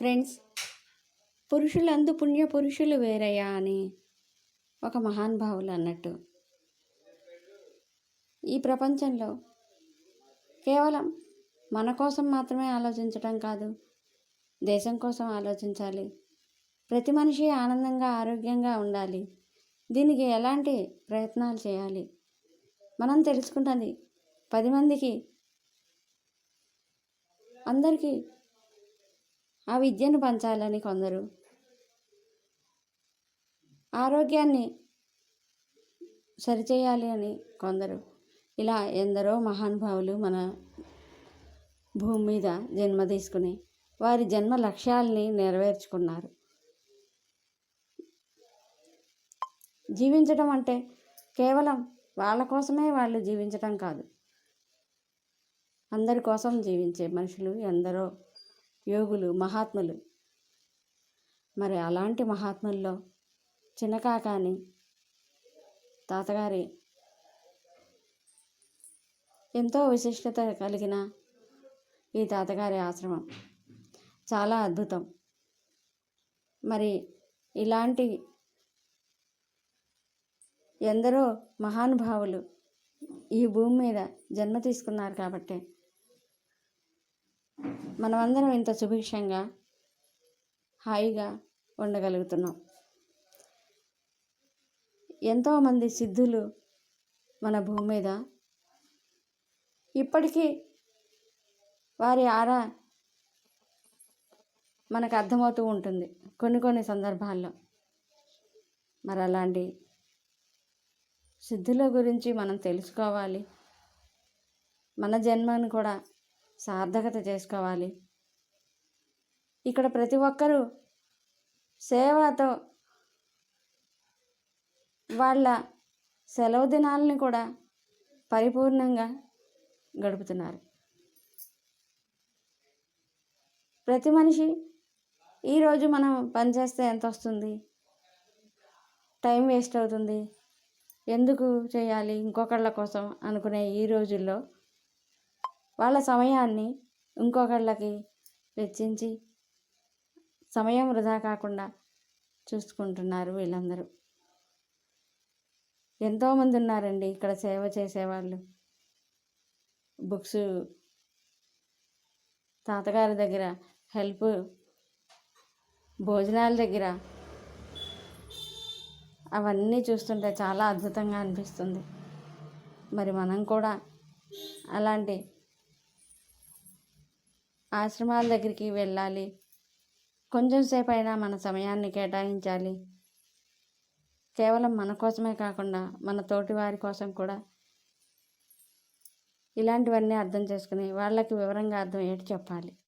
Friends పురుషులందు పుణ్య పురుషులు వేరయ్యా అని ఒక మహానుభావులు అన్నట్టు. ఈ ప్రపంచంలో కేవలం మన కోసం మాత్రమే ఆలోచించడం కాదు దేశం కోసం ఆలోచించాలి ప్రతి మనిషి ఆనందంగా ఆరోగ్యంగా ఉండాలి దీనికి ఎలాంటి ప్రయత్నాలు చేయాలి? మనం తెలుసుకుంటుంది పది మందికి అందరికీ ఆ విద్యను పంచాలని కొందరు. ఆరోగ్యాన్ని సరిచేయాలి అని కొందరు. ఇలా ఎందరో మహానుభావులు మన భూమి మీద జన్మ తీసుకుని వారి జన్మ లక్ష్యాలని నెరవేర్చుకున్నారు. జీవించడం అంటే కేవలం వాళ్ళ కోసమే వాళ్ళు జీవించడం కాదు. అందరి కోసం జీవించే మనుషులు ఎందరో యోగులు మహాత్ములు. మరి అలాంటి మహాత్ముల్లో చిన్నకాకాని తాతగారి ఎంతో విశిష్టత కలిగిన ఈ తాతగారి ఆశ్రమం చాలా అద్భుతం. మరి ఇలాంటి ఎందరో మహానుభావులు ఈ భూమి మీద జన్మ తీసుకున్నారు కాబట్టి మనమందరం ఇంత సుభిక్షంగా హాయిగా ఉండగలుగుతున్నాం. ఎంతోమంది సిద్ధులు మన భూమి మీద. ఇప్పటికీ వారి ఆరా మనకు అర్థమవుతూ ఉంటుంది కొన్ని కొన్ని సందర్భాల్లో. మరి అలాంటి సిద్ధుల గురించి మనం తెలుసుకోవాలి. మన జన్మను కూడా సార్థకత చేసుకోవాలి. ఇక్కడ ప్రతి ఒక్కరూ సేవతో వాళ్ళ సెలవు దినాలని కూడా పరిపూర్ణంగా గడుపుతున్నారు. ప్రతి మనిషి ఈరోజు మనం పనిచేస్తే ఎంత వస్తుంది? టైం వేస్ట్ అవుతుంది. ఎందుకు చేయాలి? ఇంకొకళ్ళ కోసం అనుకునే ఈ రోజుల్లో వాళ్ళ సమయాన్ని ఇంకొకళ్ళకి వెచ్చించి సమయం వృధా కాకుండా చూసుకుంటున్నారు వీళ్ళందరూ. ఎంతోమంది ఉన్నారండి ఇక్కడ సేవ చేసేవాళ్ళు. బుక్స్ తాతగారి దగ్గర హెల్ప్ భోజనాల దగ్గర అవన్నీ చూస్తుంటే చాలా అద్భుతంగా అనిపిస్తుంది. మరి మనం కూడా అలాంటి ఆశ్రమాల దగ్గరికి వెళ్ళాలి. కొంచెం సేపు అయినా మన సమయాన్ని కేటాయించాలి. కేవలం మన కోసమే కాకుండా మన తోటి వారి కోసం కూడా ఇలాంటివన్నీ అర్థం చేసుకుని వాళ్ళకి వివరంగా అర్థమయ్యేట్టు చెప్పాలి.